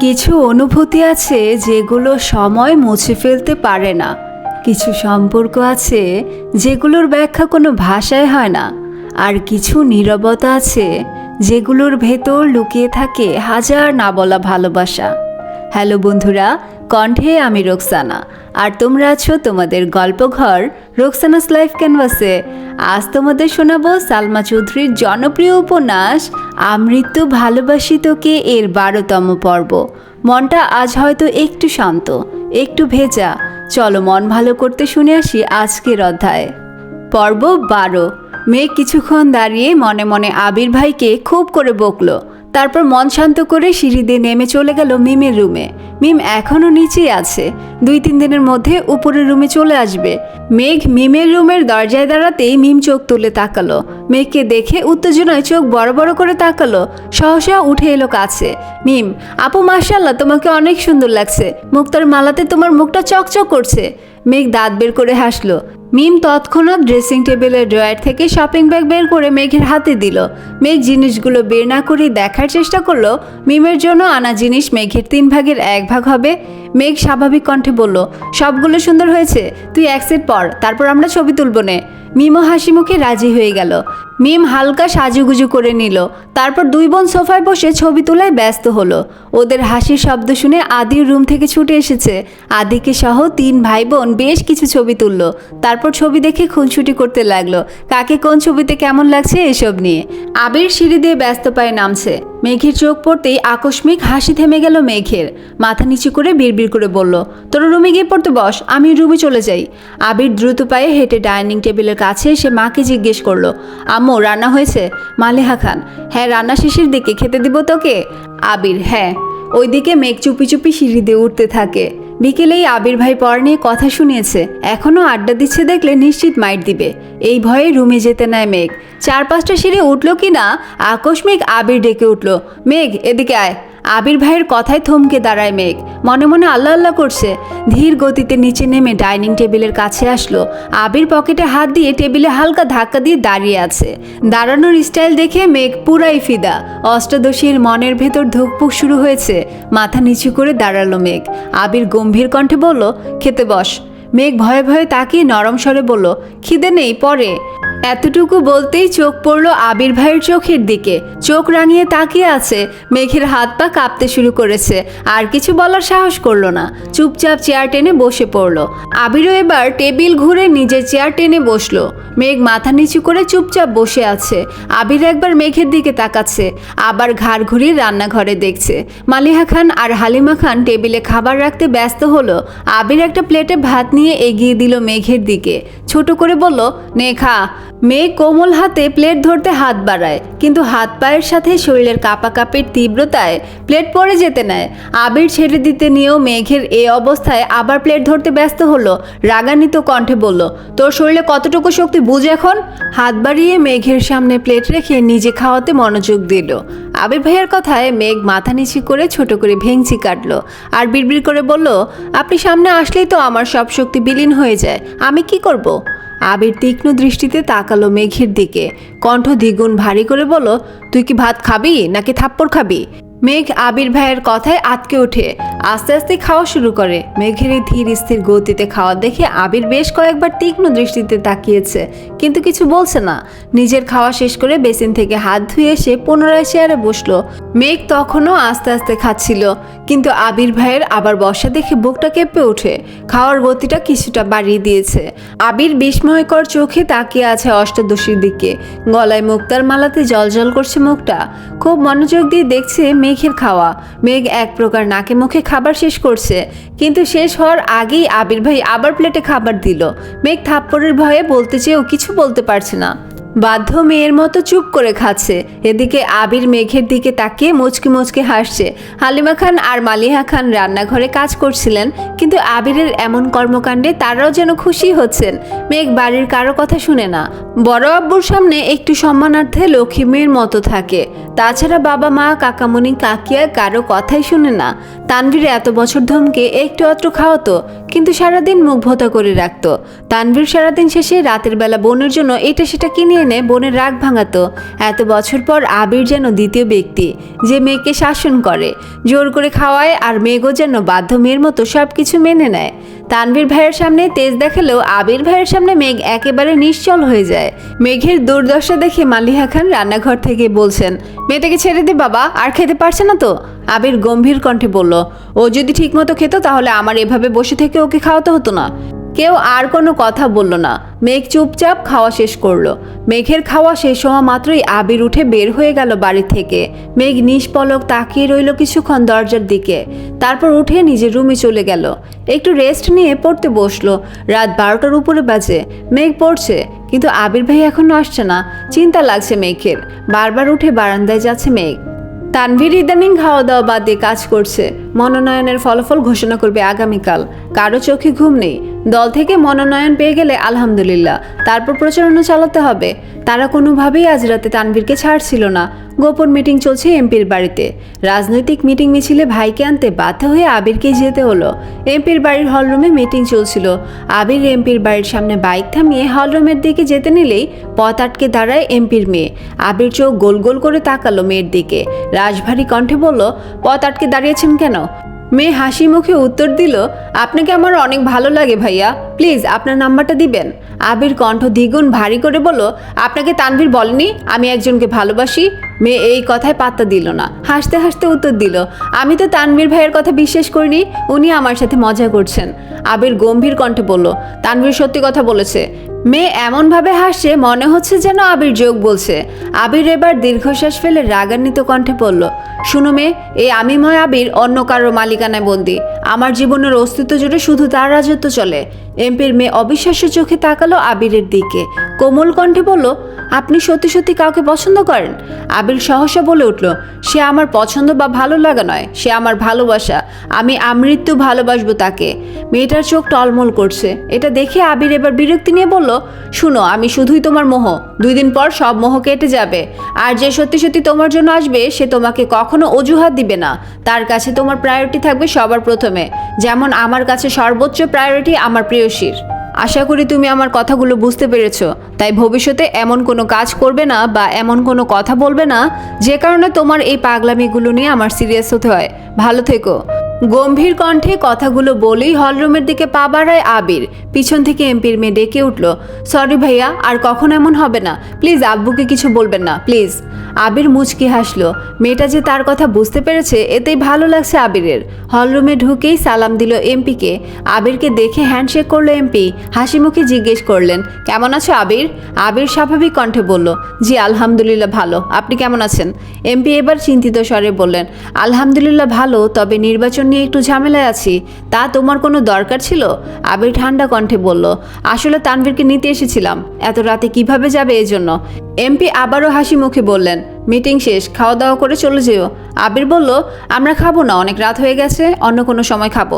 কিছু অনুভূতি আছে যেগুলো সময় মুছে ফেলতে পারে না। কিছু সম্পর্ক আছে যেগুলোর ব্যাখ্যা কোনো ভাষায় হয় না। আর কিছু নিরবতা আছে যেগুলোর ভেতর লুকিয়ে থাকে হাজার না বলা ভালোবাসা। হ্যালো বন্ধুরা কণ্ঠে আমি রোকসানা। আর তোমরা আছো তোমাদের গল্পঘর রোকসানাস লাইফ ক্যানভাসে। আজ তোমাদের শোনাবো সালমা চৌধুরীর জনপ্রিয় উপন্যাস, আমৃত্যু ভালোবাসি তোকে এর বারোতম পর্ব। মনটা আজ হয়তো একটু শান্ত, একটু ভেজা। চলো মন ভালো করতে শুনে আসি আজকের অধ্যায়। পর্ব বারো। মেয়ে কিছুক্ষণ দাঁড়িয়ে মনে মনে আবির ভাইকে খুব করে বকলো। তারপর মন শান্ত করে সিঁড়ি দিয়ে নেমে চলে গেল মিমের রুমে। মিম এখনও নিচেই আছে। দুই তিন দিনের মধ্যে উপরের রুমে চলে আসবে। মেঘ মিমের রুমের দরজায় দাঁড়াতেই মিম চোখ তুলে তাকালো। মেঘকে দেখে উত্তেজনায় চোখ বড় বড় করে তাকালো। সহসা উঠে এলো কাছে। মিম, আপু মাশাল্লাহ তোমাকে অনেক সুন্দর লাগছে। মুক্তার মালাতে তোমার মুখটা চকচক করছে। মেঘ দাঁত বের করে হাসলো। মিম তৎক্ষণাৎ ড্রেসিং টেবিলের ড্রয়ার থেকে শপিং ব্যাগ বের করে মেঘের হাতে দিল। মেঘ জিনিসগুলো বের না করে দেখার চেষ্টা করল। মিমের জন্য আনা জিনিস মেঘের তিন ভাগের এক ভাগ হবে। মেঘ স্বাভাবিক কণ্ঠে বলল, সবগুলো সুন্দর হয়েছে, তুই এক সেট পর, তারপর আমরা ছবি তুলব নে। মিমো হাসি মুখে রাজি হয়ে গেল। মিম হালকা সাজুগুজু করে নিল। তারপর দুই বোন সোফায় বসে ছবি তোলায় ব্যস্ত হলো। ওদের হাসির শব্দ শুনে আদির রুম থেকে ছুটে এসেছে। আদিকে সহ তিন ভাই বোন বেশ কিছু ছবি তুললো। তারপর ছবি দেখে খুনছুটি করতে লাগল। কাকে কোন ছবিতে কেমন লাগছে এসব নিয়ে? আবির সিঁড়ি দিয়ে ব্যস্ত পায়ে নামছে। মেঘের চোখ পড়তেই আকস্মিক হাসি থেমে গেল মেঘের। মাথা নিচু করে বিড়বিড় করে বলল, তোর রুমে গিয়ে পড়তে বস, আমি রুমে চলে যাই। আবির দ্রুত পায়ে হেঁটে ডাইনিং টেবিলের কাছে এসে মাকে জিজ্ঞেস করল আম্মু, রান্না হয়েছে? মালেহা খান। হ্যাঁ রান্না শেষের দিকে খেতে দিব তোকে? আবির হ্যাঁ। ওইদিকে মেঘ চুপি চুপি সিঁড়ি দিয়ে উঠতে থাকে। বিকেলেই আবির ভাই পর নিয়ে কথা শুনিয়েছে। এখনও আড্ডা দিচ্ছে দেখলে নিশ্চিত মাইট দিবে। এই ভয়ে রুমে যেতে নেয় মেঘ। চার পাঁচটা সিঁড়ি উঠল কি না? আকস্মিক আবির ডেকে উঠল। মেঘ, এদিকে আয়। আবির ভাইয়ের কথায় থমকে দাঁড়ায় মেঘ। মনে মনে আল্লাহ আল্লাহ করছে। ধীর গতিতে নিচে নেমে ডাইনিং টেবিলের কাছে আসলো। আবির পকেটে হাত দিয়ে টেবিলে হালকা ধাক্কা দিয়ে দাঁড়িয়ে আছে। দাঁড়ানোর স্টাইল দেখে মেঘ পুরাই ফিদা। অষ্টাদশীর মনের ভেতর ধুকপুক শুরু হয়েছে। মাথা নিচু করে দাঁড়াল মেঘ। আবির গম্ভীর কণ্ঠে বলল খেতে বস। মেঘ ভয়ে ভয়ে তাকিয়ে নরম স্বরে বলল খিদে নেই পরে। এতটুকু বলতেই চোখ পড়ল আবির ভাইয়ের চোখের দিকে। চোখ রাঙিয়ে তাকিয়ে আছে, মেঘের হাত পা কাঁপতে শুরু করেছে, আর কিছু বলার সাহস করল না। চুপচাপ চেয়ার টেনে বসে পড়ল। আবিরও এবার টেবিল ঘুরে নিজের চেয়ার টেনে বসল। মেঘ মাথা নিচু করে চুপচাপ বসে আছে। আবির একবার মেঘের দিকে তাকাচ্ছে, আবার ঘাড় ঘুরিয়ে রান্নাঘরে দেখছে। মালিহা খান আর হালিমা খান টেবিলে খাবার রাখতে ব্যস্ত হলো। আবির একটা প্লেটে ভাত নিয়ে এগিয়ে দিল মেঘের দিকে। ছোট করে বলল, নে খা। মেঘ কোমল হাতে প্লেট ধরতে হাত বাড়ায়, কিন্তু হাত পায়ের সাথে শরীরের কাঁপাকাপির তীব্রতায় প্লেট পড়ে যেতে নেয়। আবির ছেড়ে দিতে নিয়েও মেঘের এই অবস্থায় আবার প্লেট ধরতে ব্যস্ত হলো। রাগান্বিত কণ্ঠে বলল, তোর শরীরে কতটুকু শক্তি বুঝ এখন? হাত বাড়িয়ে মেঘের সামনে প্লেট রেখে নিজে খাওয়াতে মনোযোগ দিল। আবির ভাইয়ের কথায় মেঘ মাথা নিচু করে ছোট করে ভেংচি কাটলো আর বিড়বিড় করে বলল, আপনি সামনে আসলেই তো আমার সব শক্তি বিলীন হয়ে যায়, আমি কি করব? আবির তীক্ষ্ণ দৃষ্টিতে তাকালো মেঘের দিকে। কণ্ঠ দ্বিগুণ ভারী করে বলল, তুই কি ভাত খাবি নাকি থাপ্পড় খাবি? মেঘ আবির ভাইয়ের কথায় আটকে ওঠে। আস্তে আস্তে খাওয়া শুরু করে। মেঘের এই ধীর স্থির গতিতে খাওয়া দেখে আবির বেশ কয়েকবার তীক্ষ্ণ দৃষ্টিতে তাকিয়েছে, কিন্তু কিছু বলছে না। নিজের খাওয়া শেষ করে বেসিন থেকে হাত ধুয়ে এসে পুনরায় চেয়ারে বসল। মেঘ তখনও আস্তে আস্তে খাচ্ছিল, কিন্তু আবির ভাইয়ের আবার বসা দেখে বুকটা কেঁপে ওঠে। খাওয়ার গতিটা কিছুটা বাড়িয়ে দিয়েছে। আবির বিস্ময়কর চোখে তাকিয়ে আছে অষ্টাদশীর দিকে। গলায় মুক্তার মালাতে জলজল করছে মুখটা। খুব মনোযোগ দিয়ে দেখছে মেঘের খাওয়া। মেঘ এক প্রকার নাকে মুখে খাবার শেষ করছে, কিন্তু শেষ হওয়ার আগেই আবির ভাই আবার প্লেটে খাবার দিল। মেঘ থাপ্পড়ের ভয়ে বলতে চেয়েও কিছু বলতে পারছে না। বাধ্য মেয়ের মতো চুপ করে খাচ্ছে। এদিকে আবির মেঘের দিকে তাকিয়ে মুচকি মুচকি হাসছে। হালিমা খান আর মালিহা খান রান্নাঘরে কাজ করছিলেন, কিন্তু আবিরের এমন কর্মকাণ্ডে তারাও যেন খুশি হচ্ছেন। মেঘ বাড়ির কারও কথা শুনে না। বড় আব্বুর সামনে একটু সম্মানার্থে লক্ষ্মী মেয়ের মতো থাকে। তাছাড়া বাবা মা, কাকামণি, কাকিয়া কারও কথাই শুনে না। তানভীর এত বছর ধমকে একটু আধটু খাওয়াতো, কিন্তু সারাদিন মুখ ভোতা করে রাখতো। তানভীর সারাদিন শেষে রাতের বেলা বোনের জন্য এটা সেটা কিনে এনে বোনের রাগ ভাঙাতো। এত বছর পর আবির যেন দ্বিতীয় ব্যক্তি, যে মেয়েকে শাসন করে। জোর করে খাওয়ায় আর মেঘও যেন বাধ্য মেয়ের মতো সব কিছু মেনে নেয়। তানভীর ভাইয়ের সামনে তেজ দেখালেও আবির ভাইয়ের সামনে মেঘ একেবারে নিশ্চল হয়ে যায়। মেঘের দুর্দশা দেখে মালিহা খান রান্নাঘর থেকে বলছেন, মেয়েটাকে ছেড়ে দে বাবা, আর খেতে পারছে না তো? আবির গম্ভীর কণ্ঠে বলল, ও যদি ঠিকমতো খেত তাহলে আমার এভাবে বসে থেকে ওকে খাওয়াতে হতো না। কেউ আর কোনো কথা বলল না। মেঘ চুপচাপ খাওয়া শেষ করল। মেঘের খাওয়া শেষ হওয়া মাত্রই আবির উঠে বের হয়ে গেল বাড়ি থেকে। মেঘ নিষ্পলক তাকিয়ে রইল কিছুক্ষণ দরজার দিকে। তারপর উঠে নিজের রুমে চলে গেল। একটু রেস্ট নিয়ে পড়তে বসল। রাত বারোটার উপরে বাজে। মেঘ পড়ছে, কিন্তু আবির ভাই এখনও আসছে না। চিন্তা লাগছে মেঘের। বারবার উঠে বারান্দায় যাচ্ছে মেঘ। তানভীর ইদানিং খাওয়া দাওয়া বাদ দিয়ে কাজ করছে। মনোনয়নের ফলাফল ঘোষণা করবে আগামীকাল। কারও চোখে ঘুম নেই। দল থেকে মনোনয়ন পেয়ে গেলে আলহামদুলিল্লাহ, তারপর প্রচারণা চালাতে হবে। তারা কোনোভাবেই আজ রাতে তানভীরকে ছাড়ছিল না। গোপন মিটিং চলছে এমপির বাড়িতে। রাজনৈতিক মিটিং মিছিলে ভাইকে আনতে বাধ্য হয়ে আবিরকে যেতে হলো। এমপির বাড়ির হলরুমে মিটিং চলছিল। আবির এমপির বাড়ির সামনে বাইক থামিয়ে হলরুমের দিকে যেতে নিলেই পথ আটকে দাঁড়ায় এমপির মেয়ে। আবির চোখ গোল গোল করে তাকালো মেয়ের দিকে। রাজভারী কণ্ঠে বলল, পথ আটকে দাঁড়িয়েছেন কেন? মেয়ে হাসি মুখে উত্তর দিল, আপনাকে আমার অনেক ভালো লাগে ভাইয়া। প্লিজ, আপনার নাম্বারটা দিবেন। আবির কণ্ঠ দ্বিগুণ ভারী করে বলল, আপনাকে তানভীর বলেনি, আমি একজনকে ভালোবাসি। মেয়ে এই কথায় পাত্তা দিল না। হাসতে হাসতে উত্তর দিল, আমি তো তানভীর ভাইয়ের কথা বিশ্বাস করিনি, উনি আমার সাথে মজা করছেন। আবির গম্ভীর কণ্ঠে বলল, তানভীর সত্যি কথা বলেছে। মেয়ে এমনভাবে হাসছে, মনে হচ্ছে যেন আবির যোগ বলছে। আবির এবার দীর্ঘশ্বাস ফেলে রাগান্বিত কণ্ঠে পড়ল শুনো মেয়ে, এই আমিময় আবির অন্য কারও মালিকানায় বন্দি। আমার জীবনের অস্তিত্ব জুড়ে শুধু তার রাজত্ব চলে। এমপির মেয়ে অবিশ্বাস্য চোখে তাকালো আবিরের দিকে। কোমল কণ্ঠে বলল, আপনি সত্যি সত্যি কাউকে পছন্দ করেন? আবির সহসা বলে উঠল, সে আমার পছন্দ বা ভালো লাগা নয়, সে আমার ভালোবাসা। আমি আমৃত্যু ভালোবাসবো তাকে। মেয়েটার চোখ টলমল করছে। এটা দেখে আবির এবার বিরক্তি নিয়ে বলল শুনো, আমি শুধুই তোমার মোহ। দুই দিন পর সব মোহ কেটে যাবে। আর যে সত্যি সত্যি তোমার জন্য আসবে, সে তোমাকে কখনো অজুহাত দিবে না। তার কাছে তোমার প্রায়োরিটি থাকবে সবার প্রথমে। যেমন আমার কাছে সর্বোচ্চ প্রায়োরিটি আমার প্রিয়সীর আশা করি তুমি আমার কথাগুলো বুঝতে পেরেছ। তাই ভবিষ্যতে এমন কোনো কাজ করবে না বা এমন কোনো কথা বলবে না, যে কারণে তোমার এই পাগলামিগুলো নিয়ে আমার সিরিয়াস হতে হয়। ভালো থেকো। গম্ভীর কণ্ঠে কথাগুলো বলেই হলরুমের দিকে পা বাড়ায় আবির। পিছন থেকে এমপির মেয়ে ডেকে উঠল, সরি ভাইয়া, আর কখন এমন হবে না? প্লিজ, আব্বুকে কিছু বলবেন না, প্লিজ। আবির মুচকি হাসলো, মেয়েটা যে তার কথা বুঝতে পেরেছে, এতেই ভালো লাগছে আবিরের। হলরুমে ঢুকেই সালাম দিল এমপিকে। আবিরকে দেখে হ্যান্ডশেক করল এমপি হাসি মুখে জিজ্ঞেস করলেন, কেমন আছো আবির? আবির স্বাভাবিক কণ্ঠে বলল, জি, আলহামদুলিল্লাহ ভালো। আপনি কেমন আছেন? এমপি এবার চিন্তিত স্বরে বললেন, আলহামদুলিল্লাহ ভালো, তবে নির্বাচন নিয়ে একটু ঝামেলায় আছি। তা তোমার কোনো দরকার ছিল? আবির ঠান্ডা কণ্ঠে বলল, আসলে তানভীরকে নিতে এসেছিলাম। এত রাতে কীভাবে যাবে এই জন্য এমপি আবারও হাসি মুখে বললেন, মিটিং শেষ খাওয়া দাওয়া করে চলে যেও। আবির বলল, আমরা খাব না, অনেক রাত হয়ে গেছে, অন্য কোনো সময় খাব।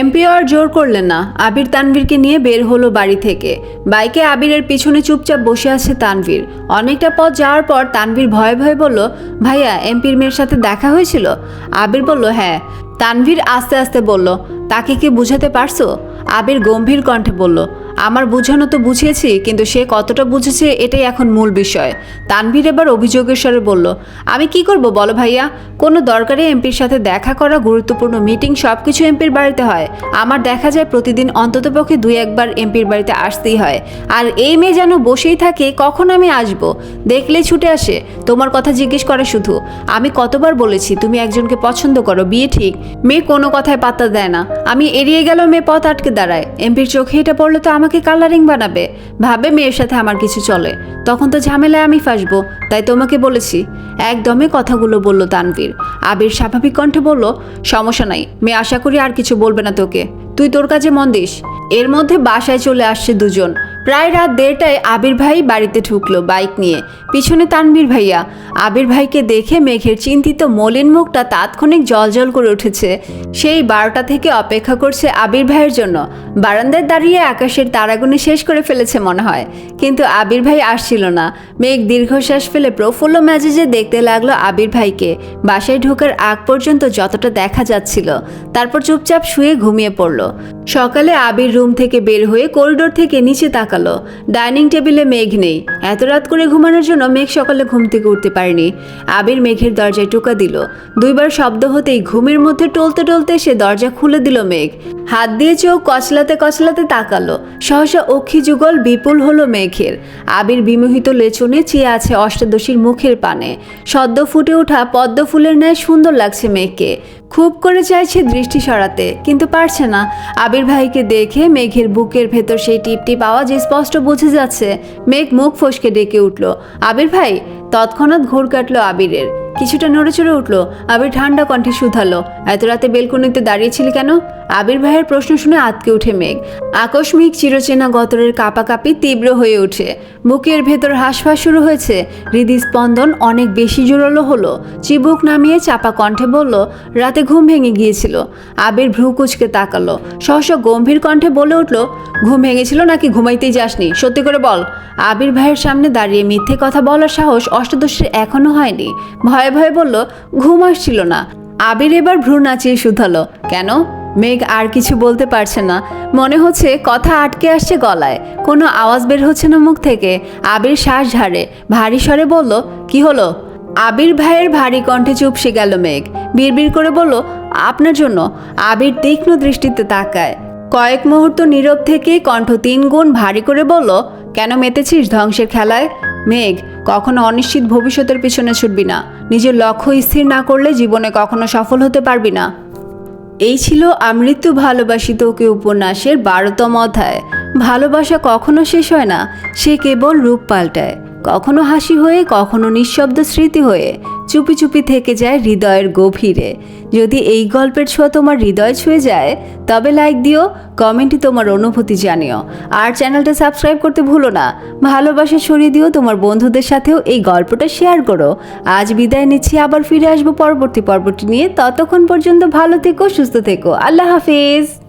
এমপিও আর জোর করলেন না। আবির তানভীরকে নিয়ে বের হলো বাড়ি থেকে। বাইকে আবিরের পিছনে চুপচাপ বসে আছে তানভীর। অনেকটা পথ যাওয়ার পর তানভীর ভয়ে ভয়ে বলল, ভাইয়া, এমপির মেয়ের সাথে দেখা হয়েছিল? আবির বলল হ্যাঁ। তানভীর আস্তে আস্তে বলল তাকে কি বুঝাতে পারছ? আবির গম্ভীর কণ্ঠে বলল আমার বুঝানো তো বুঝিয়েছি, কিন্তু সে কতটা বুঝেছে এটাই এখন মূল বিষয়। তানভীর এবার অভিযোগের স্বরে বলল, আমি কি করব বলো ভাইয়া? কোনো দরকারে এমপির সাথে দেখা করা গুরুত্বপূর্ণ মিটিং সব কিছু এমপির বাড়িতে হয়। আমার দেখা যায় প্রতিদিন অন্ততপক্ষে দুই একবার এমপির বাড়িতে আসতেই হয়। আর এই মেয়ে যেন বসেই থাকে, কখন আমি আসব? দেখলে ছুটে আসে। তোমার কথা জিজ্ঞেস করে শুধু। আমি কতবার বলেছি, তুমি একজনকে পছন্দ করো, বিয়ে ঠিক। মেয়ে কোনো কথায় পাত্তা দেয় না। আমি এড়িয়ে গেল মেয়ে পথ আটকে দাঁড়ায়। এমপির চোখে এটা পড়লে তো আমাকে কালারিং বানাবে। ভাবে মেয়ের সাথে আমার কিছু চলে। তখন তো ঝামেলায় আমি ফাঁসবো, তাই তোমাকে বলেছি। একদমই কথাগুলো বলল তানভীর। আবির স্বাভাবিক কণ্ঠে বলল, সমস্যা নাই, মেয়ে আশা করি আর কিছু বলবে না তোকে। তুই তোর কাজে মন দিস। এর মধ্যে বাসায় চলে আসছে দুজন। প্রায় রাত দেড়টায় আবির ভাই বাড়িতে ঢুকলো বাইক নিয়ে। পিছনে তানবীর ভাইয়া। আবির ভাইকে দেখে মেঘের চিন্তিত মলিন মুখটা তাৎক্ষণিক জল করে উঠেছে। সেই বারোটা থেকে অপেক্ষা করছে আবির ভাইয়ের জন্য। বারান্দায় দাঁড়িয়ে আকাশের তারাগুনি শেষ করে ফেলেছে মনে হয়। কিন্তু আবির ভাই আসছিল না। মেঘ দীর্ঘশ্বাস ফেলে প্রফুল্ল মেজাজে দেখতে লাগল আবির ভাইকে। বাসায় ঢোকার আগ পর্যন্ত যতটা দেখা যাচ্ছিল, তারপর চুপচাপ শুয়ে ঘুমিয়ে পড়ল। সকালে আবির রুম থেকে বের হয়ে করিডোর থেকে নিচে তাকালো। ডাইনিং টেবিলে মেঘ নেই। এত রাত করে ঘুমানোর জন্য মেঘ সকালে ঘুম থেকে উঠতে পারেনি। আবির মেঘের দরজায় টোকা দিল। দুইবার শব্দ হতেই ঘুমের মধ্যে টলতে টলতে সে দরজা খুলে দিল মেঘ। হাত দিয়ে চোখ কচলাতে কচলাতে তাকালো। সহসা অক্ষি যুগল বিপুল হলো মেঘের। আবির বিমোহিত লেচনে চেয়ে আছে অষ্টাদশীর মুখের পানে। সদ্য ফুটে ওঠা পদ্ম ফুলের ন্যায় সুন্দর লাগছে মেঘকে। খুব করে চাইছে দৃষ্টি সরাতে, কিন্তু পারছে না। আবির ভাইকে দেখে মেঘের বুকের ভেতর সেই টিপটি পাওয়া আওয়াজ স্পষ্ট বুঝে যাচ্ছে মেঘ মুখ ফসকে ডেকে উঠল। আবির ভাই তৎক্ষণাৎ ঘোর কাটলো আবিরের। কিছুটা নড়েচড়ে উঠল। আবির ঠান্ডা কণ্ঠে শুধালো। এত রাতে বেলকনিতে দাঁড়িয়েছিলি কেন? আবির ভাইয়ের প্রশ্ন শুনে আতকে উঠে মেঘ। আকস্মিক চিরচেনা গতরের কাপাকাপি তীব্র হয়ে ওঠে। বুকের ভেতর হাঁসফাঁস শুরু হয়েছে। হৃদস্পন্দন অনেক বেশি জোরালো হলো। চিবুক নামিয়ে চাপা কণ্ঠে বলল, রাতে ঘুম ভেঙে গিয়েছিল। আবির ভ্রু কুচকে তাকালো। সহসা গম্ভীর কণ্ঠে বলে উঠল, ঘুম ভেঙেছিল নাকি ঘুমাইতেই যাসনি? সত্যি করে বল। আবির ভাইয়ের সামনে দাঁড়িয়ে মিথ্যে কথা বলার সাহস অষ্টদশের এখনও হয়নি। ভয়ে ভয়ে বলল, ঘুম আসছিল না। আবির এবার ভ্রু নাচিয়ে শুধালো। কেন? মেঘ আর কিছু বলতে পারছে না। মনে হচ্ছে কথা আটকে আসছে গলায়। কোনো আওয়াজ বের হচ্ছে না মুখ থেকে। আবির শ্বাস ঝাড়ে। ভারী স্বরে বলল, কি হলো? আবির ভাইয়ের ভারী কণ্ঠে চুপসে গেল মেঘ। বিড়বিড় করে বলল, আপনার জন্য। আবির তীক্ষ্ণ দৃষ্টিতে তাকায়। কয়েক মুহূর্ত নীরব থেকে কণ্ঠ তিন গুণ ভারী করে বলল, কেন মেতেছিস ধ্বংসের খেলায়? মেঘ, কখনো অনিশ্চিত ভবিষ্যতের পিছনে ছুটবি না। নিজের লক্ষ্য স্থির না করলে জীবনে কখনো সফল হতে পারবি না। এই ছিল আমৃত্যু ভালোবাসি তোকে উপন্যাসের বারোতম অধ্যায়। ভালোবাসা কখনো শেষ হয় না, সে কেবল রূপ পাল্টায়। কখনো হাসি হয়ে, কখনো নিঃশব্দ স্মৃতি হয়ে চুপি চুপি থেকে যায় হৃদয়ের গভীরে। যদি এই গল্পের ছোঁয়া তোমার হৃদয় ছুঁয়ে যায়, তবে লাইক দিও, কমেন্টে তোমার অনুভূতি জানিও। আর চ্যানেলটা সাবস্ক্রাইব করতে ভুলো না, ভালোবাসা ছড়িয়ে দিও, তোমার বন্ধুদের সাথেও এই গল্পটা শেয়ার করো। আজ বিদায় নিচ্ছি, আবার ফিরে আসব পরবর্তী পর্বটি নিয়ে। ততক্ষণ পর্যন্ত ভালো থেকো, সুস্থ থেকো। আল্লাহ হাফিজ।